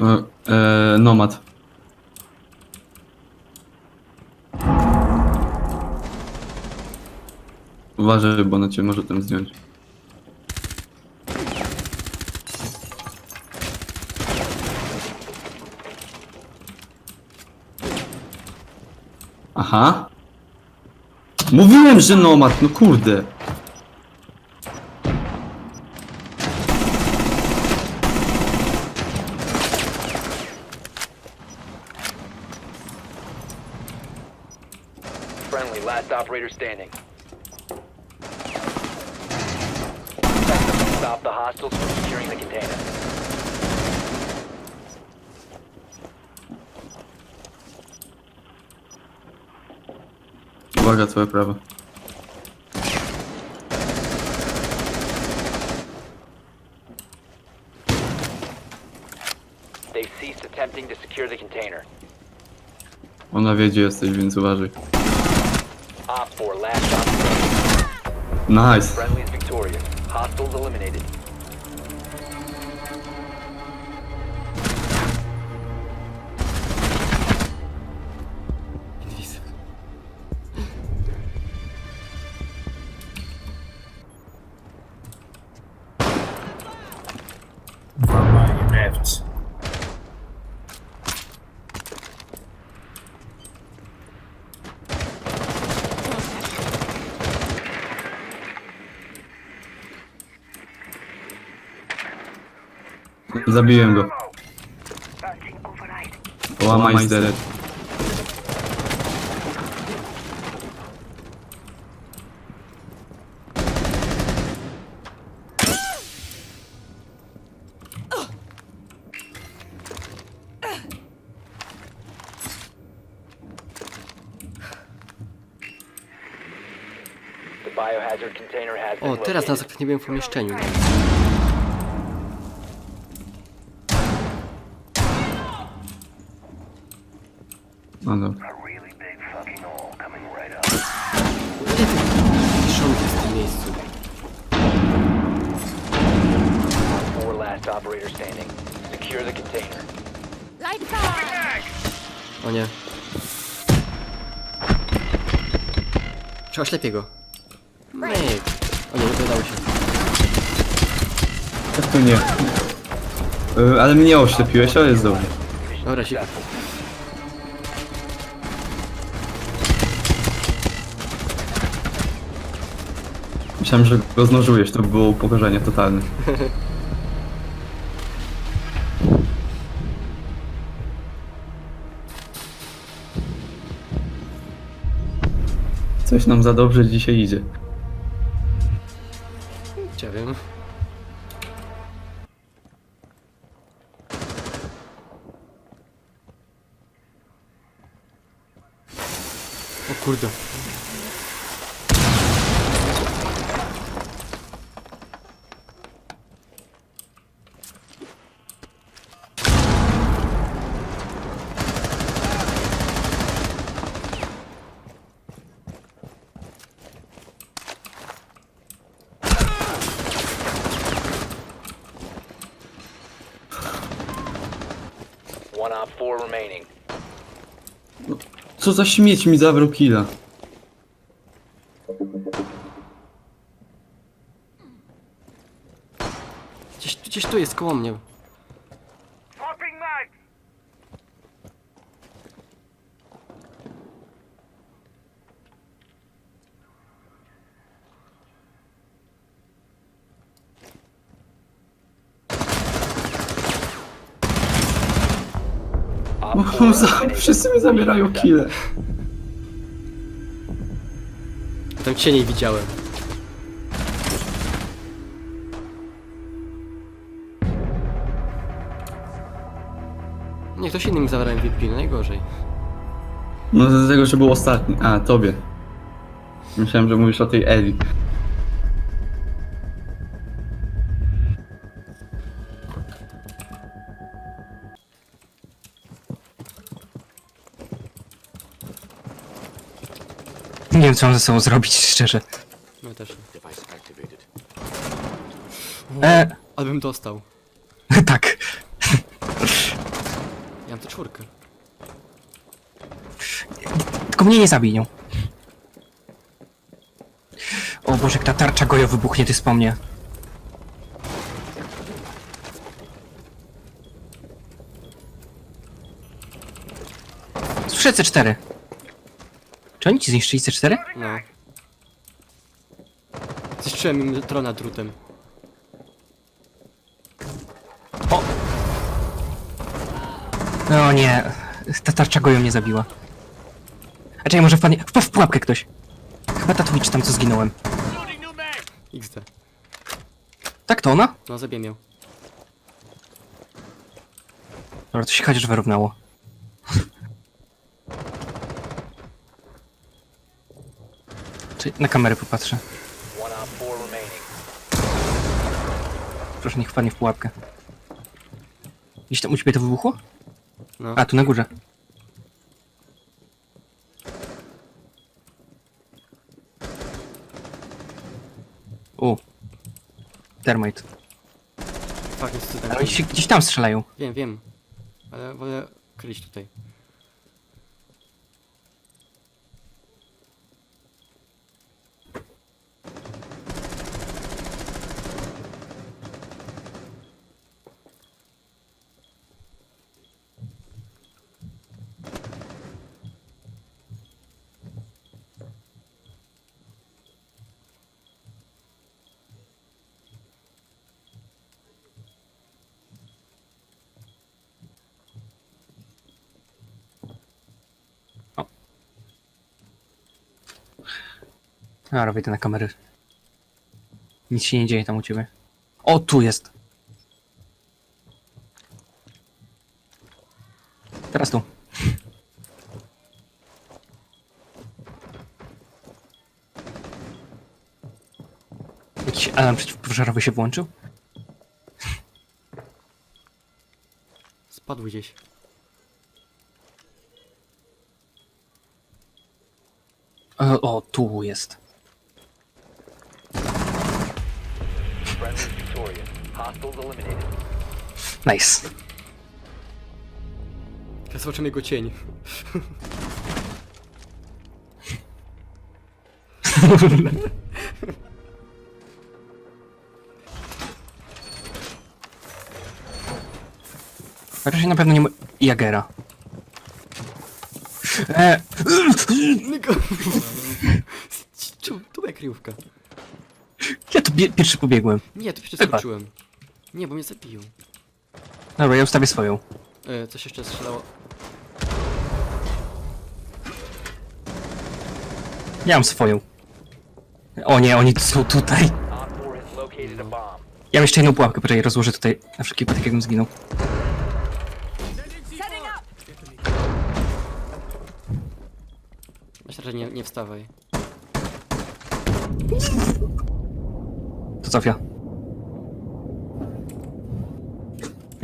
E, e, nomad. Uważaj, bo na cię może ten zdjąć. Aha. Mówiłem, że nomad, no kurde. Friendly, last operator standing. Stop the hostiles from securing the container. Uwaga, twoja prawa. They've ceased attempting to secure the container. Ona wie, gdzie jesteś, więc uważaj. Op 4, last operator. Nice. Friendly is victorious. Hostiles eliminated. Zabiłem go. Łamaj been O, teraz na located. zakreśliwym pomieszczeniu. Szumów jest w tym miejscu? 4, last operator standing. Secure the container. Light fire! O nie. Czy oślepię go? Myk. O nie, nie udało się. Jak to nie? Y, ale mnie oślepiłeś, ale jest dobrze. Dobra, się... Myślałem, że go znożyłeś, to by było upokorzenie totalne. Coś nam za dobrze dzisiaj idzie. Ja wiem. O kurde. One Op 4 remaining. Co za śmieć mi zabrał killa? Gdzieś, gdzieś tu jest koło mnie. Op 4 Za, wszyscy mi zabierają kille. Tam cię nie widziałem. Nie, ktoś inny mi zabrał MVP, no najgorzej. No z tego, że był ostatni. A, tobie. Myślałem, że mówisz o tej Eli. Nie wiem, co mam ze sobą zrobić, szczerze. No też. E, Albym dostał. tak. mam tę czwórkę. Tylko mnie nie zabij nią. O Boże, jak ta tarcza gojo wybuchnie, ty wspomnie. Słyszę C4. Czy oni ci zniszczyli C4? No. Zniszczyłem im trona drutem. No nie, ta tarcza gojo mnie zabiła. A czekaj, może wpadnie... Wpadł w pułapkę ktoś. Chyba Tatowicz tam, co zginąłem. XD. Tak, to ona? No, zabiję ją. Dobra, to się chociaż wyrównało. Czy na kamerę popatrzę. Proszę, niech wpadnie w pułapkę. Gdzieś tam u ciebie to wybuchło? No. A, tu na górze. U. Termite. Fuck, jest tutaj. Ale oni się gdzieś tam strzelają. Wiem, wiem. Ale wolę kryć tutaj. A, robię to na kamerę. Nic się nie dzieje tam u ciebie. O, tu jest. Teraz tu. Jakiś alarm przeciwpożarowy się włączył? Spadł gdzieś. E, o, tu jest. Hostiles eliminated. Nice. Ja zobaczymy jego cień. Raczej na pewno nie ma... Jagera. E! Czemu? Tu była kryjówka. ja tu pierwszy pobiegłem. Nie, tu przeskoczyłem. Nie, bo mnie zabiją. Dobra, ja ustawię swoją. E, coś jeszcze strzelało. Ja mam swoją. O nie, oni są tutaj. Op four has located a bomb. Ja mam jeszcze jedną pułapkę, poczekaj, rozłożę tutaj na wszelki wypadek, jakbym zginął. Myślę, że nie, nie wstawaj. To Zofia.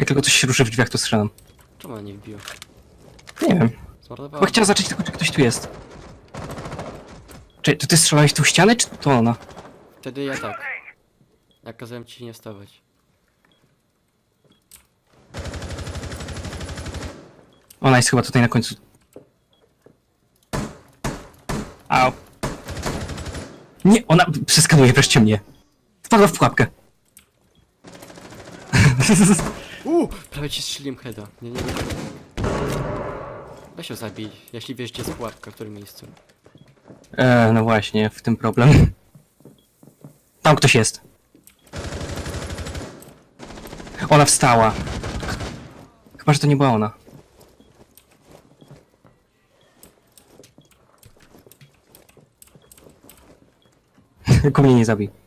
Jak tylko coś się ruszy w drzwiach, to strzelam. Czemu ona nie wbiła? Nie wiem. Zmarnowała. Bo chciałem zacząć tylko, czy ktoś tu jest. Czy to ty strzelałeś w tą ścianę, czy to ona? Wtedy ja tak. Jak kazałem ci nie wstawać. Ona jest chyba tutaj na końcu. Au. Nie, ona przeskanuje wreszcie mnie. Wpadła w pułapkę. Uuu! Prawie ci strzeliłem heada. Nie, nie, nie. Weź ją zabij, jeśli wiesz gdzie jest pułapka, w którym miejscu. E, no właśnie, w tym problem. Tam ktoś jest. Ona wstała. Chyba, że to nie była ona. Tylko mnie nie zabij.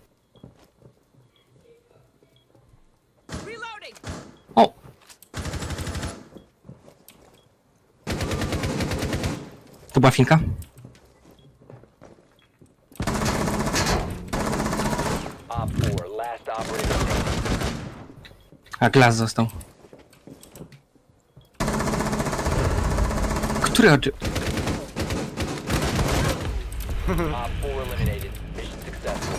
To była finka? Op four, last operator standing. A, glas został. Który oczy... Op four eliminated. Mission successful.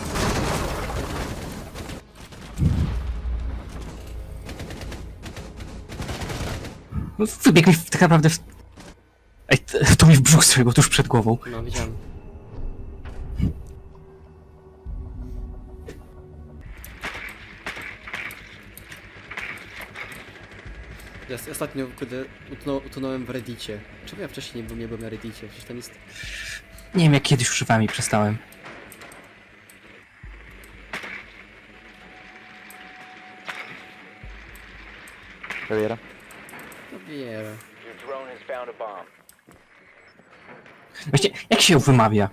No, wybiegł mi w- tak naprawdę w... Ej, t- to mi w brzuch strzeliło tuż przed głową. No, widziałem. Ja s- ostatnio utknął, utonąłem w Reddicie. Czemu ja wcześniej nie byłem, nie byłem na Reddicie? Przecież tam jest... Nie wiem, jak kiedyś używałem i przestałem. Caveira. No. Your drone has found a bomb. Właśnie, jak się ją wymawia?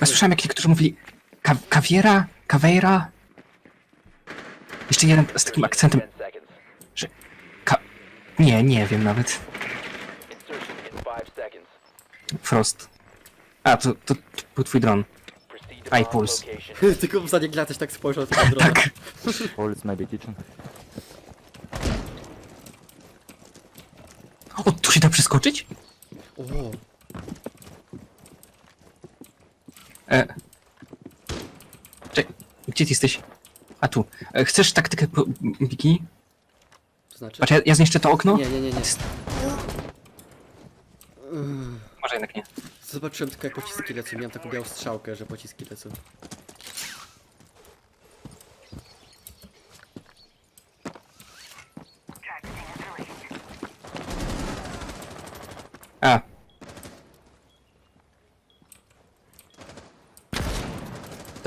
Ja słyszałem, jak niektórzy mówili ka kawiera, kaweira. Jeszcze jeden z takim akcentem. 10 seconds. Ka nie, nie wiem nawet. Insertion in 5 seconds. Frost. A, to, to, to był twój dron. Location. Tylko w zadnie też tak spojrzał tego drona. Tak. It's maybe kitchen. O, tu się da przeskoczyć? O, E. Gdzie ty jesteś? A tu. E, chcesz taktykę bikini? to znaczy? Patrz, ja, ja zniszczę to okno? Nie, nie, nie, nie. Może jednak nie. Zobaczyłem tylko jak pociski lecą. Miałem taką białą strzałkę, że pociski lecą.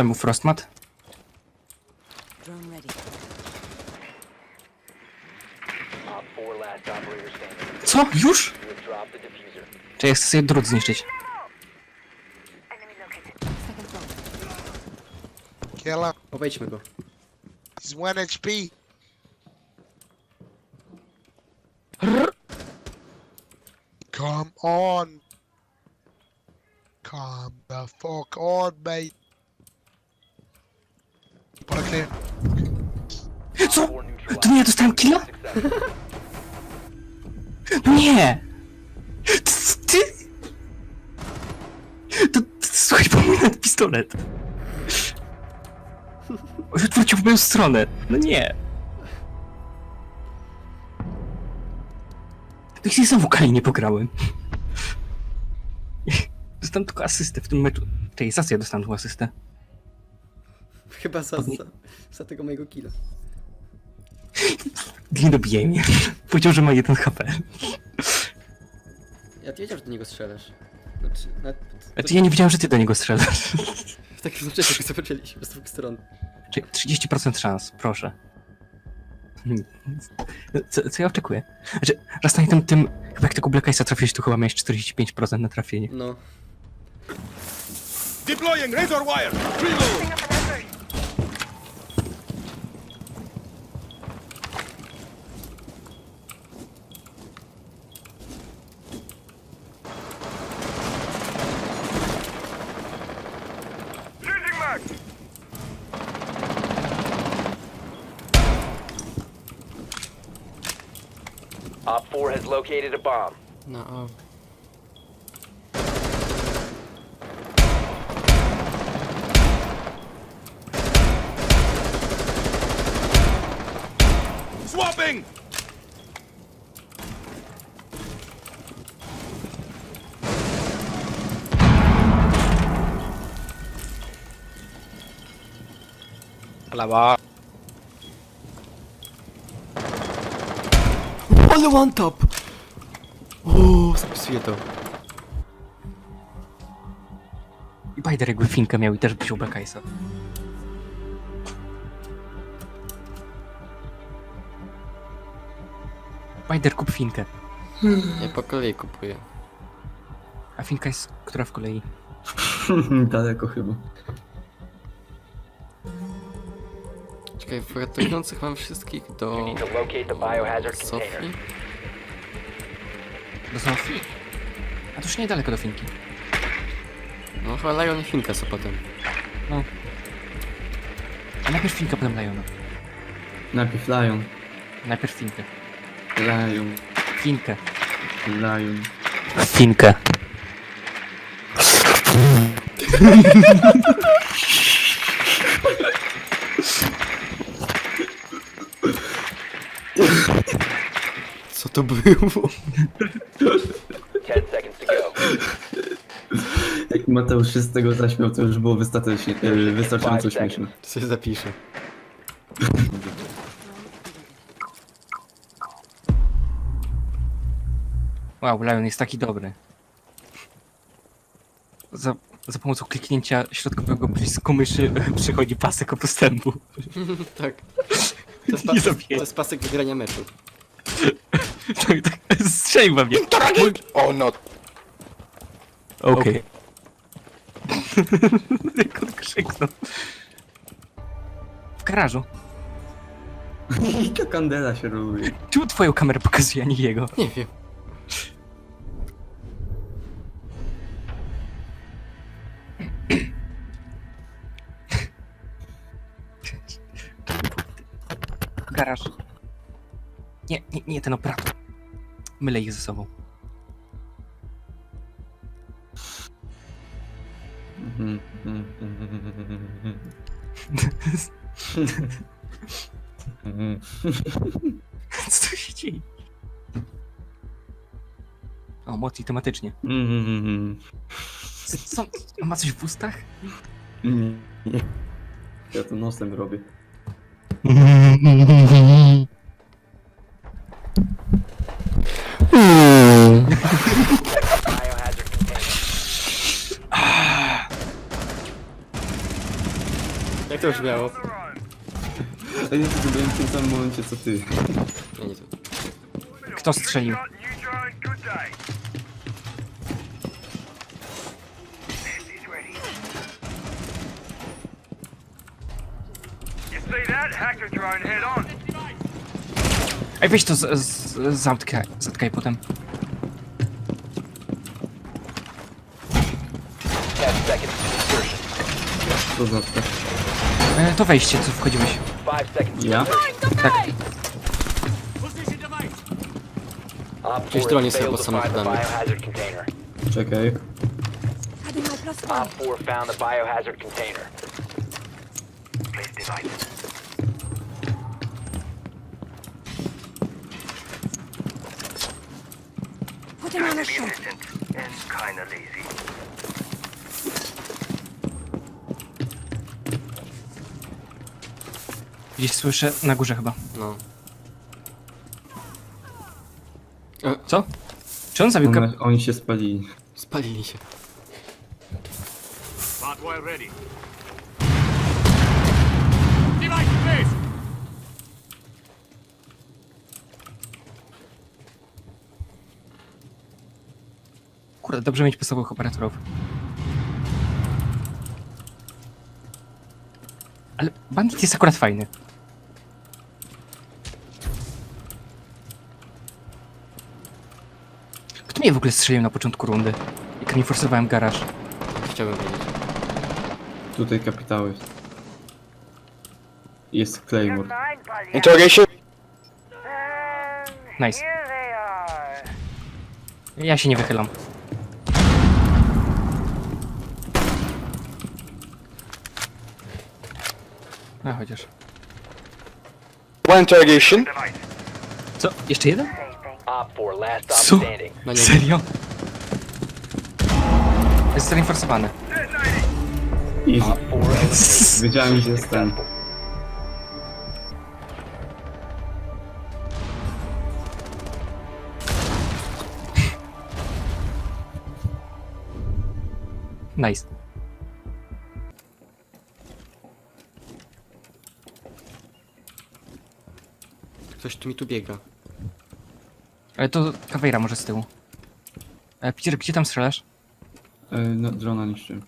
To był Frostmat? Drone ready. Op 4 last operator standing. Co? Już? Czy ja chcę sobie drut zniszczyć? Second floor. Kill him. Obejdźmy go. He's 1 HP. Come on. Come the fuck on, mate. Co? To nie ja dostałem killa? No nie! Ty... To, słuchaj, po mój nawet pistolet. Odwrócił w moją stronę. No nie. To i znowu Kali nie pograłem. Dostałem tylko asystę w tym meczu. Czekaj, za co ja dostałem tą asystę? Chyba za, za, za tego mojego killa. Nie dobijaj mnie. Powiedział, że ma jeden HP. Ja wiedział, że do niego strzelasz. Znaczy, nawet, A ty ja nie wiedziałem, że ty do niego strzelasz. w takim czasie, jak zobaczyliśmy z dwóch stron. Czekaj, 30% szans, proszę. Hmm. Co, co ja oczekuję? Znaczy, raz na tym, tym, chyba jak tego Black Ice'a trafiłeś, to chyba miałeś 45% na trafienie. No. Deploying razor wire. Reload. Changing. Op 4 has located a bomb. No, o. Swapping. Ale one tap! O, zapisuję to. I Bajder jakby finkę miał i też wziął Ice'a. Bajder kup finkę. Ja po kolei kupuję. A finka jest która w kolei? Daleko chyba. W ratujących mam wszystkich do. Sofii. Do Zofii? A to już niedaleko do finki. No chyba Lion i Finka są potem. No. A najpierw finka, potem Liona. Najpierw Lion. Najpierw finkę. Lion. Finkę. Lion. Finkę. to było? 10 seconds to go. Jak Mateusz się z tego zaśmiał, to już było wystarczająco, e, wystarczająco śmieszne. To sobie zapiszę. Wow, Lion jest taki dobry. Za, za pomocą kliknięcia środkowego przycisku myszy przychodzi pasek o postępu. Tak. To jest, Nie pas, zabiję. to jest pasek wygrania meczu. tak, tak, strzelił we mnie. Oh no! Okej. Jak on krzyknął. W garażu. I to kandela się robi. Czemu twoją kamerę pokazuje, a nie jego? Nie wiem. Garaż. Nie, nie, nie ten operator. Mylę ich ze sobą. Co tu się dzieje? O, mocji tematycznie. Co? ma coś w ustach? Nie. Ja to nosem robię. to już miało? A ja to zrobiłem w tym samym momencie co ty. Nie, nie to. Kto strzelił? Ej, weź to z, z, zamtkaj, zatkaj potem. 10 seconds to insertion. E, to wejście, co wchodziłeś. 5 seconds to Ja? Tak. Op Jakieś 4 dronie has sobie failed pod to find the samochodami. biohazard container. Czekaj. Adding my plus one. Op 4 found the biohazard container. Putting on a show. Gdzieś słyszę na górze chyba. No. Co? Czy on zabił kap... One, oni się spalili. Spalili się. Kurde, dobrze mieć podstawowych operatorów. Ale bandit jest akurat fajny. Kto mnie w ogóle strzelił na początku rundy? Jak nie forsowałem garaż. Chciałbym wiedzieć. Tutaj kapitały. Jest Claymore. Interrogation! Nice. Ja się nie wychylam. A chociaż. One interrogation. Co? Jeszcze jeden? Op 4 last Co? stop standing. No nie. Serio? Jest zreinforsowany. I Op 4 eliminated. wiedziałem, że jest ten. Nice. Ktoś tu mi tu biega. Ale to Kawejra może z tyłu. E, Peter, gdzie tam strzelasz? E, no, drona niszczy.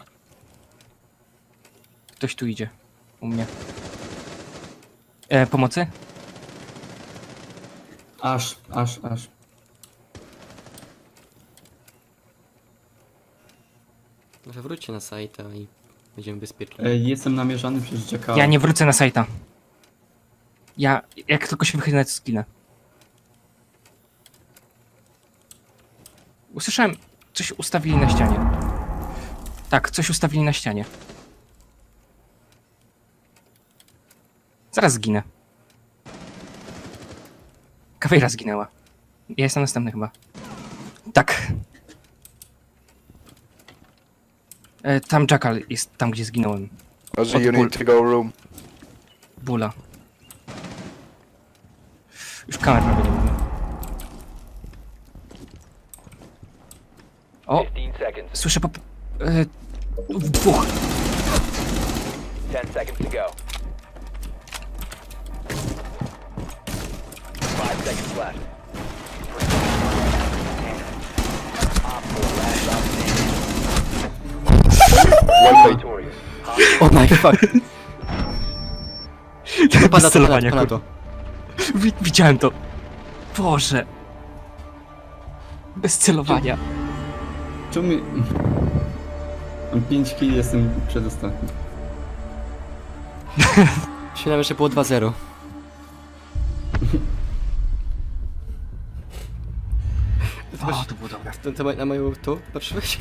Ktoś tu idzie. U mnie. E, pomocy? Aż, aż, aż. Może wróćcie na sajta i będziemy bezpieczni. E, jestem namierzany przez Jacka. Ja nie wrócę na sajta. Ja, jak tylko się wychylę, to zginę. Usłyszałem, coś ustawili na ścianie. Tak, coś ustawili na ścianie. Zaraz zginę. Kawejra zginęła. Ja jestem następny chyba. Tak. E, tam Jackal jest tam, gdzie zginąłem. Ozzy, you need to go room. Bula. Już kamer prawie nie mamy. O, 15 seconds. Słyszę pop... E, dwóch. 10 seconds to go. 5 seconds left. Op 4 last stop standing. Victorious. O my fuck. Bez Pada to. Wi- Widziałem to. Boże. Bez celowania. Czemu. Mam 5 kili, jestem przedostatni. Myślałem, że było 2-0. O, to było dobre. To, to na moją tu patrzyłeś?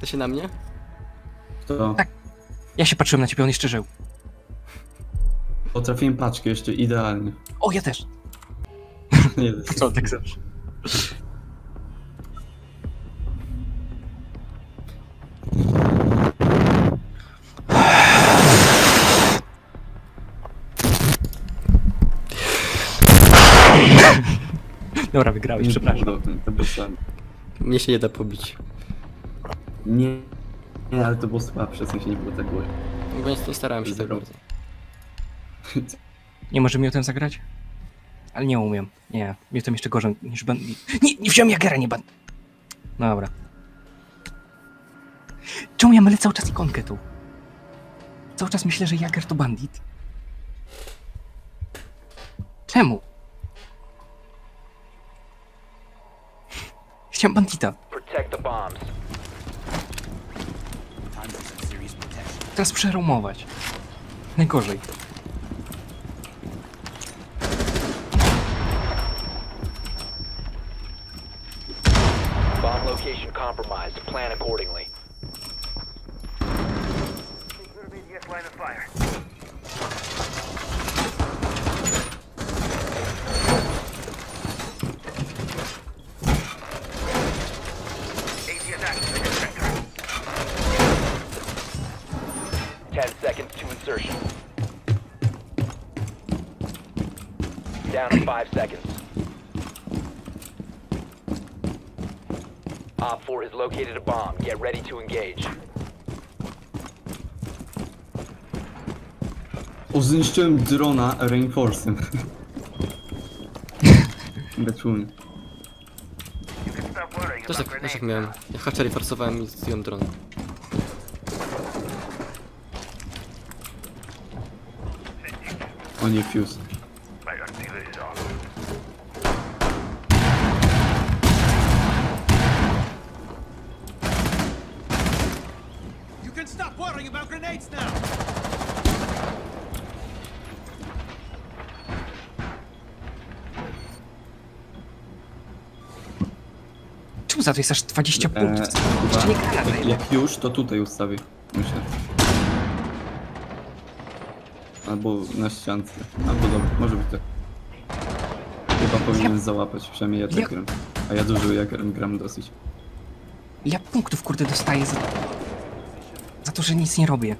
To się na mnie? To Ja się patrzyłem na ciebie, on jeszcze żył. potrafiłem paczkę jeszcze idealnie. O, ja też. Nie, Co, tak zawsze. Dobra, wygrałeś, przepraszam. To, to było słabe. Mnie się nie da pobić. Nie, nie, ale to było słabsze, w sensie nie było tak głośno. Więc to starałem się tak Zero. bardzo. Nie może mi o tym zagrać? Ale nie umiem. Nie, jestem jeszcze gorzej niż ban... Nie, nie wziąłem Jagera, nie ban... No dobra. Czemu ja mylę cały czas ikonkę tu? Cały czas myślę, że Jager to bandit. Czemu? Chciałem bandita. Teraz przeromować. Najgorzej. Located a bomb. Get ready to engage. O, zniszczyłem drona Reinforcem. Beczuny. Też tak, też tak miałem. Ja hatchery forsowałem i zdjąłem dron. O nie, fuse. Czemu za to jest aż 20 Eee, punktów? chyba, Jeszcze nie gra na jak, jak już, to tutaj ustawię. Myślę. Albo na ściance. Albo dobra, może być tak. Chyba powinien załapać, przynajmniej ja tak Ja- gram. A ja dużo jak gram dosyć. Ja punktów kurde dostaję za... za to, że nic nie robię.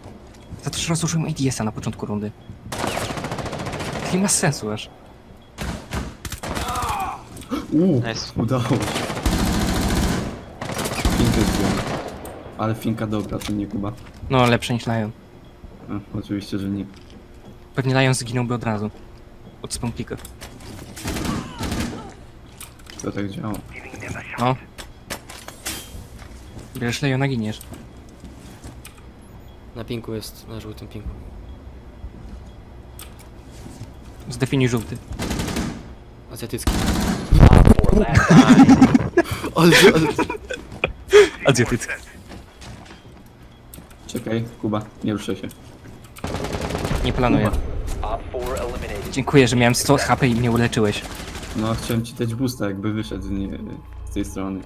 Za to, że rozłożyłem ADS-a na początku rundy. To nie ma sensu aż. Uuu, udało się. Finkę zdjąłem. Ale finka dobra, to nie Kuba. No, lepsze niż Lion. A, oczywiście, że nie. Pewnie Lion zginąłby od razu. Od spawnpika. To tak działa. No. Bierzesz Liona, giniesz. Na pinku jest, na żółtym pinku. Zdefiniuj żółty. Azjatycki. Op 4 last time. Ale, ale... Azjatycki. Czekaj, Kuba, nie ruszę się. Nie planuję. Op 4 eliminated. Dziękuję, że miałem 100 HP i mnie uleczyłeś. No, chciałem ci dać boosta, jakby wyszedł nie, z tej strony.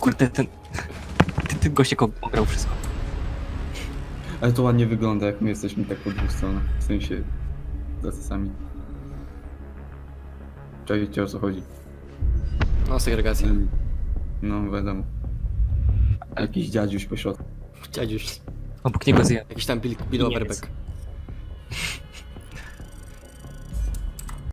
Kurde, ten... Ten, ten gościek ograł wszystko. Ale to ładnie wygląda, jak my jesteśmy tak po dwóch stronach. W sensie, za sami. Czajcie o co chodzi. No, segregacja. No, wiadomo. Jakiś dziadziuś po środku. Dziadziuś. Obok niego zjadł. Jakiś tam Bill, Bill. Overbeck.